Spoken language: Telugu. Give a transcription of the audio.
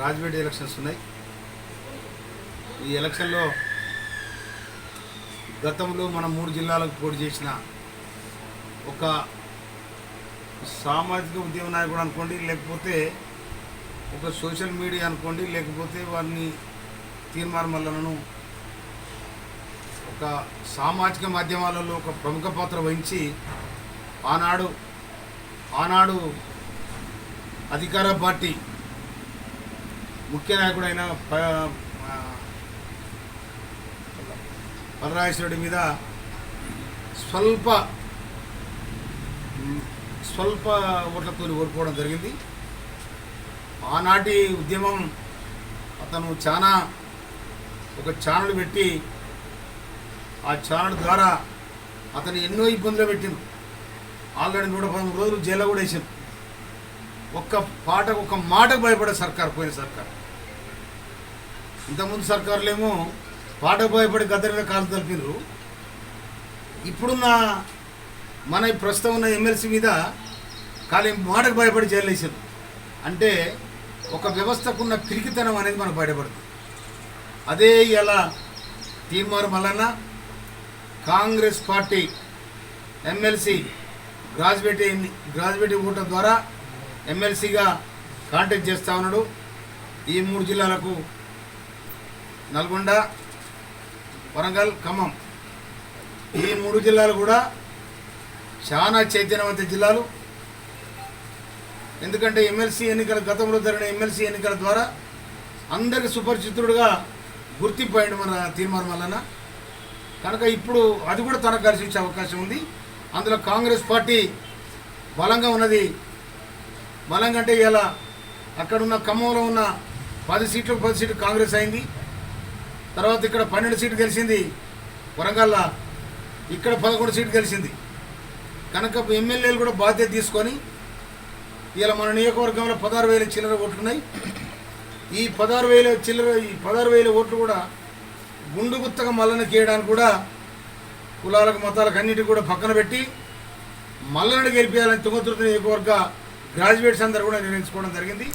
రాజపేట ఎలక్షన్స్ ఉన్నాయి. ఈ ఎలక్షన్లో గతంలో మనం మూడు జిల్లాలకు పోటీ చేసిన ఒక సామాజిక ఉద్యమ నాయకుడు అనుకోండి లేకపోతే ఒక సోషల్ మీడియా అనుకోండి లేకపోతే వారిని తీర్మాన మల్లలను ఒక సామాజిక మాధ్యమాలలో ఒక ప్రముఖ పాత్ర వహించి ఆనాడు ఆనాడు అధికార పార్టీ ముఖ్య నాయకుడైన ప- బలరాజేశ్వరుడి మీద స్వల్ప స్వల్ప ఓట్లతో ఓడిపోవడం జరిగింది. ఆనాటి ఉద్యమం అతను చాలా ఒక ఛానల్ పెట్టి ఆ ఛానల్ ద్వారా అతను ఎన్నో ఇబ్బందులు పెట్టింది ఆల్రెడీ నూట పదమూడు రోజులు జైల్లో కూడా వేసింది ఒక్క పాటకు ఒక మాటకు భయపడే సర్కార్ పోయిన సర్కార్. ఇంతకుముందు సర్కారులేమో పాటకు భయపడి గద్దరిన కాలు తలిపినారు ఇప్పుడున్న మన ప్రస్తుతం ఉన్న ఎమ్మెల్సీ మీద ఖాళీ మాటకు భయపడి జైలు అంటే ఒక వ్యవస్థకున్న పిరికితనం అనేది మనకు బయటపడుతుంది. అదే ఇలా తీర్మానం Mallanna Congress party MLC graduate graduate voter ద్వారా ఎమ్మెల్సీగా కాంటాక్ట్ చేస్తూ ఉన్నాడు. ఈ మూడు జిల్లాలకు నల్గొండ వరంగల్ ఖమ్మం. ఈ మూడు జిల్లాలు కూడా చాలా చైతన్యవంత జిల్లాలు. ఎందుకంటే ఎమ్మెల్సీ ఎన్నికల గతంలో జరిగిన ఎమ్మెల్సీ ఎన్నికల ద్వారా అందరికి సుపరిచితుడుగా గుర్తిపోయాడు మన తీర్మానం వలన కనుక ఇప్పుడు అది కూడా తనకు కలిసి వచ్చే అవకాశం ఉంది. అందులో కాంగ్రెస్ పార్టీ బలంగా ఉన్నది. బలంగా అంటే ఇలా అక్కడున్న ఖమ్మంలో ఉన్న పది సీట్లు పది సీట్లు కాంగ్రెస్ అయింది. తర్వాత ఇక్కడ పన్నెండు సీట్లు గెలిచింది వరంగల్లో ఇక్కడ పదకొండు సీట్లు గెలిచింది. కనుక ఎమ్మెల్యేలు కూడా బాధ్యత తీసుకొని ఇలా మన నియోజకవర్గంలో పదహారు వేల చిల్లర ఓట్లున్నాయి. ఈ పదహారు వేల చిల్లర ఈ పదహారు వేల ఓట్లు కూడా గుండు గుత్తగా మల్లన చేయడానికి కూడా కులాలకు మతాలకు అన్నిటి కూడా పక్కన పెట్టి మల్లనడు గెలిపించాలని తుంగతుర్తి నియోజకవర్గ గ్రాడ్యుయేట్స్ అందరూ కూడా నిర్ణయించుకోవడం జరిగింది.